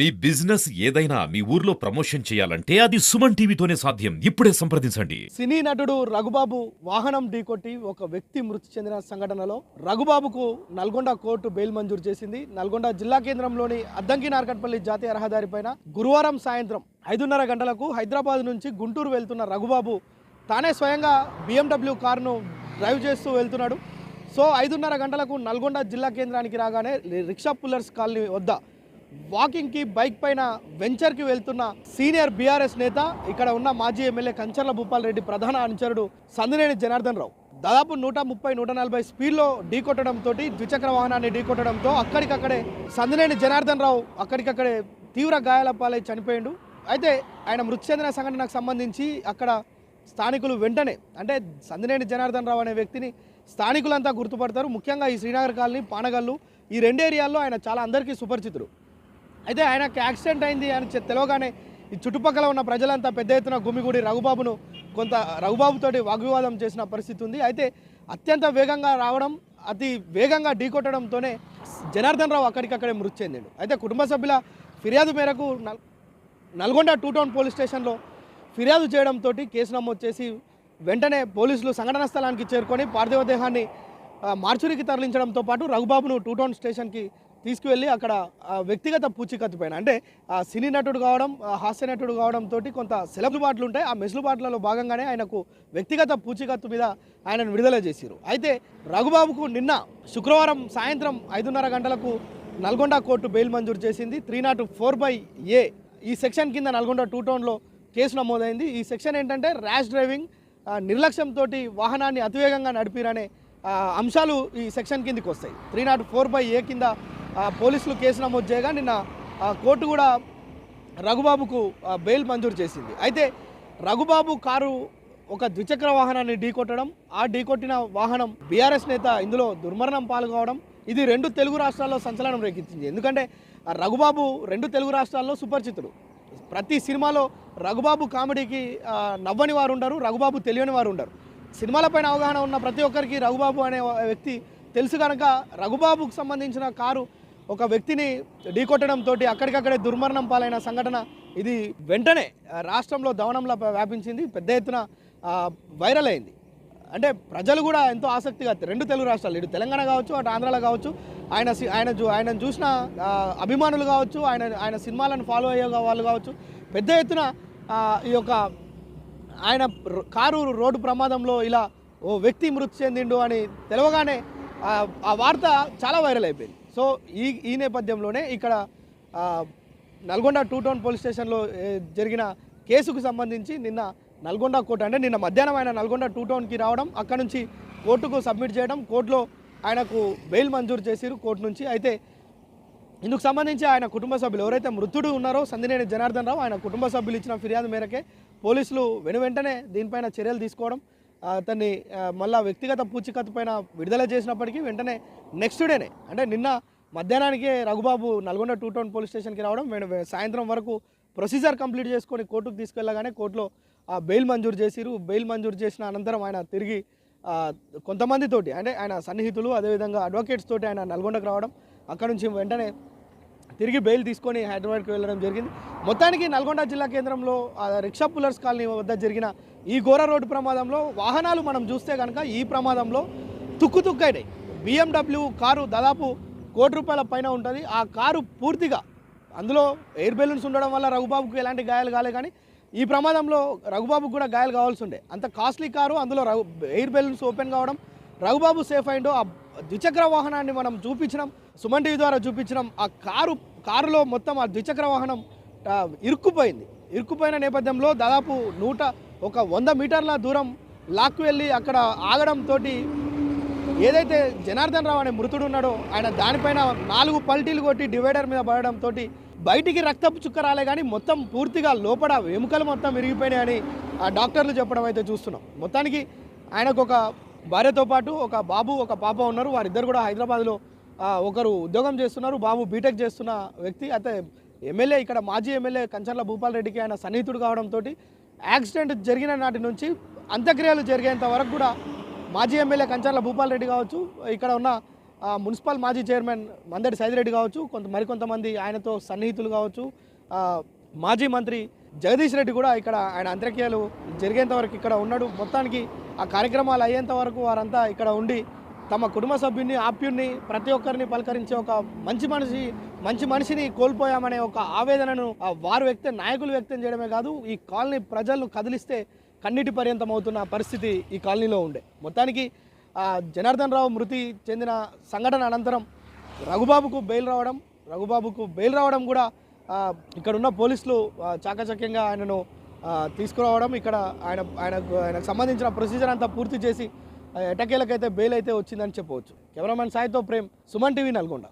మీ business ఏదైనా మీ ఊర్లో promotion చేయాలంటే అది సుమన్ టీవీతోనే సాధ్యం. ఇప్పుడే సంప్రదించండి. సినీ నటుడు రఘుబాబు వాహనం ఢీకొట్టి ఒక వ్యక్తి మృతి చెందిన సంఘటనలో రఘుబాబుకు నల్గొండ కోర్టు బెయిల్ మంజూరు చేసింది. నల్గొండ జిల్లా కేంద్రంలోని అద్దంకి నార్కట్పల్లి జాతీయ రహదారిపైన గురువారం సాయంత్రం ఐదున్నర గంటలకు హైదరాబాద్ నుంచి గుంటూరు వెళ్తున్న రఘుబాబు తానే స్వయంగా బిఎండబ్ల్యూ కారును డ్రైవ్ చేస్తూ వెళ్తున్నాడు. సో ఐదున్నర గంటలకు నల్గొండ జిల్లా కేంద్రానికి రాగానే రిక్షా పుల్లర్స్ కాలనీ వద్ద వాకింగ్కి బైక్ పైన వెంచర్కి వెళ్తున్న సీనియర్ బీఆర్ఎస్ నేత ఇక్కడ ఉన్న మాజీ ఎమ్మెల్యే కంచర్ల భూపాల్ రెడ్డి ప్రధాన అనుచరుడు సందినేని జనార్దన్ రావు. దాదాపు నూట ముప్పై నూట నలభై స్పీడ్లో ఢీకొట్టడంతో ద్విచక్ర వాహనాన్ని ఢీకొట్టడంతో అక్కడికక్కడే సందినేని జనార్దన్ రావు అక్కడికక్కడే తీవ్ర గాయాల పాలై చనిపోయిండు. అయితే ఆయన మృతి చెందిన సంఘటనకు సంబంధించి అక్కడ స్థానికులు వెంటనే అంటే సందినేని జనార్దన్ రావు అనే వ్యక్తిని స్థానికులంతా గుర్తుపడతారు. ముఖ్యంగా ఈ శ్రీనగర్ కాలనీ పానగల్లు ఈ రెండు ఏరియాల్లో ఆయన చాలా అందరికీ సుపరిచితుడు. అయితే ఆయనకు యాక్సిడెంట్ అయింది అని తెలవగానే ఈ చుట్టుపక్కల ఉన్న ప్రజలంతా పెద్ద ఎత్తున గుమిగూడి రఘుబాబును కొంత రఘుబాబుతోటి వాగ్వివాదం చేసిన పరిస్థితి ఉంది. అయితే అత్యంత వేగంగా రావడం అతి వేగంగా ఢీకొట్టడంతోనే జనార్దన్ రావు అక్కడికక్కడే మృతి చెందాడు. అయితే కుటుంబ సభ్యుల ఫిర్యాదు మేరకు Nal- Nalgonda two town police స్టేషన్లో ఫిర్యాదు చేయడంతో కేసు నమోదు చేసి వెంటనే పోలీసులు సంఘటన స్థలానికి చేరుకొని పార్థివ దేహాన్ని మార్చురికి తరలించడంతో పాటు రఘుబాబును టూ టౌన్ స్టేషన్కి తీసుకువెళ్ళి అక్కడ వ్యక్తిగత పూచికత్తు పైన అంటే సినీ నటుడు కావడం హాస్య నటుడు కావడంతో కొంత సెలబ్రుబాట్లు ఉంటాయి. ఆ మెసులుబాట్లలో భాగంగానే ఆయనకు వ్యక్తిగత పూచికత్తు మీద ఆయనను విడుదల చేశారు అయితే రఘుబాబుకు నిన్న శుక్రవారం సాయంత్రం ఐదున్నర గంటలకు నల్గొండ కోర్టు బెయిల్ మంజూరు చేసింది. Three nought four by A ఈ సెక్షన్ కింద నల్గొండ టూ టౌన్లో కేసు నమోదైంది. ఈ సెక్షన్ ఏంటంటే ర్యాష్ డ్రైవింగ్ నిర్లక్ష్యంతో వాహనాన్ని అతివేగంగా నడిపిరనే అంశాలు ఈ సెక్షన్ కిందకి వస్తాయి three nought four by A కింద పోలీసులు కేసు నమోదు చేయగా నిన్న ఆ, కోర్టు కూడా రఘుబాబుకు బెయిల్ మంజూరు చేసింది. అయితే రఘుబాబు కారు ఒక ద్విచక్ర వాహనాన్ని ఢీకొట్టడం ఆ ఢీకొట్టిన వాహనం బీఆర్ఎస్ నేత ఇందులో దుర్మరణం పాల్గొవడం ఇది రెండు తెలుగు రాష్ట్రాల్లో సంచలనం రేకెత్తింది. ఎందుకంటే రఘుబాబు రెండు తెలుగు రాష్ట్రాల్లో సుపరిచితుడు ప్రతి సినిమాలో రఘుబాబు కామెడీకి నవ్వని వారు ఉండరు రఘుబాబు తెలియని వారు ఉండరు. సినిమాలపైన అవగాహన ఉన్న ప్రతి ఒక్కరికి రఘుబాబు అనే వ్యక్తి తెలుసు కనుక రఘుబాబుకు సంబంధించిన కారు ఒక వ్యక్తిని ఢీకొట్టడంతో అక్కడికక్కడే దుర్మరణం పాలైన సంఘటన ఇది వెంటనే రాష్ట్రంలో దవనంలో వ్యాపించింది పెద్ద ఎత్తున వైరల్ అయింది. అంటే ప్రజలు కూడా ఎంతో ఆసక్తిగా రెండు తెలుగు రాష్ట్రాలు ఇటు తెలంగాణ కావచ్చు అటు ఆంధ్రాలో కావచ్చు ఆయన ఆయన చూ ఆయన చూసిన అభిమానులు కావచ్చు ఆయన ఆయన సినిమాలను ఫాలో అయ్యే వాళ్ళు కావచ్చు పెద్ద ఎత్తున ఈ యొక్క ఆయన కారు రోడ్డు ప్రమాదంలో ఇలా ఓ వ్యక్తి మృతి చెందిండు అని తెలవగానే ఆ వార్త చాలా వైరల్ అయిపోయింది. సో ఈ ఈ నేపథ్యంలోనే ఇక్కడ నల్గొండ టూ టౌన్ పోలీస్ స్టేషన్లో జరిగిన కేసుకు సంబంధించి నిన్న నల్గొండ కోర్టు అంటే నిన్న మధ్యాహ్నం ఆయన నల్గొండ టూ టౌన్కి రావడం అక్కడ నుంచి కోర్టుకు సబ్మిట్ చేయడం కోర్టులో ఆయనకు బెయిల్ మంజూరు చేసిరు కోర్టు నుంచి. అయితే ఇందుకు సంబంధించి ఆయన కుటుంబ సభ్యులు ఎవరైతే మృతుడు ఉన్నారో సందినేని జనార్దన్ రావు ఆయన కుటుంబ సభ్యులు ఇచ్చిన ఫిర్యాదు మేరకే పోలీసులు వెను వెంటనే దీనిపైన చర్యలు తీసుకోవడం అతన్ని మళ్ళా వ్యక్తిగత పూచికత్తు పైన విడుదల చేసినప్పటికీ వెంటనే నెక్స్ట్ డేనే అంటే నిన్న మధ్యాహ్నానికే Raghubabu Nalgonda two town police స్టేషన్కి రావడం సాయంత్రం వరకు ప్రొసీజర్ కంప్లీట్ చేసుకొని కోర్టుకు తీసుకెళ్ళగానే కోర్టులో ఆ బెయిల్ మంజూరు చేసిరు. బెయిల్ మంజూరు చేసిన అనంతరం ఆయన తిరిగి కొంతమందితోటి అంటే ఆయన సన్నిహితులు అదేవిధంగా అడ్వకేట్స్ తోటి ఆయన నల్గొండకు రావడం అక్కడ నుంచి వెంటనే తిరిగి బెయిల్ తీసుకొని హైదరాబాద్కి వెళ్ళడం జరిగింది. మొత్తానికి నల్గొండ జిల్లా కేంద్రంలో ఆ రిక్షా పుల్లర్స్ కాలనీ వద్ద జరిగిన ఈ ఘోర రోడ్డు ప్రమాదంలో వాహనాలు మనం చూస్తే కనుక ఈ ప్రమాదంలో తుక్కు తుక్కైనాయి. బిఎండబ్ల్యూ కారు దాదాపు కోటి రూపాయల పైన ఉంటుంది. ఆ కారు పూర్తిగా అందులో ఎయిర్ బెలూన్స్ ఉండడం వల్ల రఘుబాబుకు ఎలాంటి గాయాలు కాలే కానీ ఈ ప్రమాదంలో రఘుబాబుకు కూడా గాయాలు కావాల్సి ఉండే. అంత కాస్ట్లీ కారు అందులో ఎయిర్ బెలూన్స్ ఓపెన్ కావడం రఘుబాబు సేఫ్ అయిండో ఆ ద్విచక్ర వాహనాన్ని మనం చూపించినాం. సుమన్ టీవీ ద్వారా చూపించినాం. ఆ కారు కారులో మొత్తం ఆ ద్విచక్ర వాహనం ఇరుక్కుపోయింది. ఇరుక్కుపోయిన నేపథ్యంలో దాదాపు నూట ఒక వంద మీటర్ల దూరం లాక్కు వెళ్ళి అక్కడ ఆగడంతో ఏదైతే జనార్దన్ రావు అనే మృతుడు ఉన్నాడో ఆయన దానిపైన నాలుగు పల్టీలు కొట్టి డివైడర్ మీద పడడంతో బయటికి రక్తపు చుక్క రాలే కానీ మొత్తం పూర్తిగా లోపల ఎముకలు మొత్తం విరిగిపోయినాయని ఆ డాక్టర్లు చెప్పడం అయితే చూస్తున్నాం. మొత్తానికి ఆయనకు ఒక భార్యతో పాటు ఒక బాబు ఒక పాప ఉన్నారు. వారిద్దరు కూడా హైదరాబాద్లో ఒకరు ఉద్యోగం చేస్తున్నారు. బాబు బీటెక్ చేస్తున్న వ్యక్తి అయితే ఎమ్మెల్యే ఇక్కడ మాజీ ఎమ్మెల్యే కంచర్ల భూపాల్ రెడ్డికి ఆయన సన్నిహితుడు కావడంతో యాక్సిడెంట్ జరిగిన నాటి నుంచి అంత్యక్రియలు జరిగేంత వరకు కూడా మాజీ ఎమ్మెల్యే కంచర్ల భూపాల్ రెడ్డి కావచ్చు ఇక్కడ ఉన్న మున్సిపల్ మాజీ చైర్మన్ మందడి సైదిరెడ్డి కావచ్చు కొంత మరికొంతమంది ఆయనతో సన్నిహితులు కావచ్చు మాజీ మంత్రి జగదీష్ రెడ్డి కూడా ఇక్కడ ఆయన అంత్యక్రియలు జరిగేంత వరకు ఇక్కడ ఉన్నాడు. మొత్తానికి ఆ కార్యక్రమాలు అయ్యేంత వరకు వారంతా ఇక్కడ ఉండి తమ కుటుంబ సభ్యుని ఆప్యుణ్ణి ప్రతి ఒక్కరిని పలకరించే ఒక మంచి మనిషి మంచి మనిషిని కోల్పోయామనే ఒక ఆవేదనను వారు వ్యక్తం నాయకులు వ్యక్తం చేయడమే కాదు ఈ కాలనీ ప్రజలను కదిలిస్తే కన్నీటి పర్యంతం అవుతున్న పరిస్థితి ఈ కాలనీలో ఉండే. మొత్తానికి జనార్దన్ రావు మృతి చెందిన సంఘటన అనంతరం రఘుబాబుకు బెయిల్ రావడం రఘుబాబుకు బెయిల్ రావడం కూడా ఇక్కడున్న పోలీసులు చాకచక్యంగా ఆయనను తీసుకురావడం ఇక్కడ ఆయన ఆయన ఆయనకు సంబంధించిన ప్రొసీజర్ అంతా పూర్తి చేసి ఎటకేలకైతే బెయిల్ అయితే వచ్చిందని చెప్పవచ్చు. కెమెరామెన్ సాయితో ప్రేమ్ సుమన్ టీవీ నల్గొండ.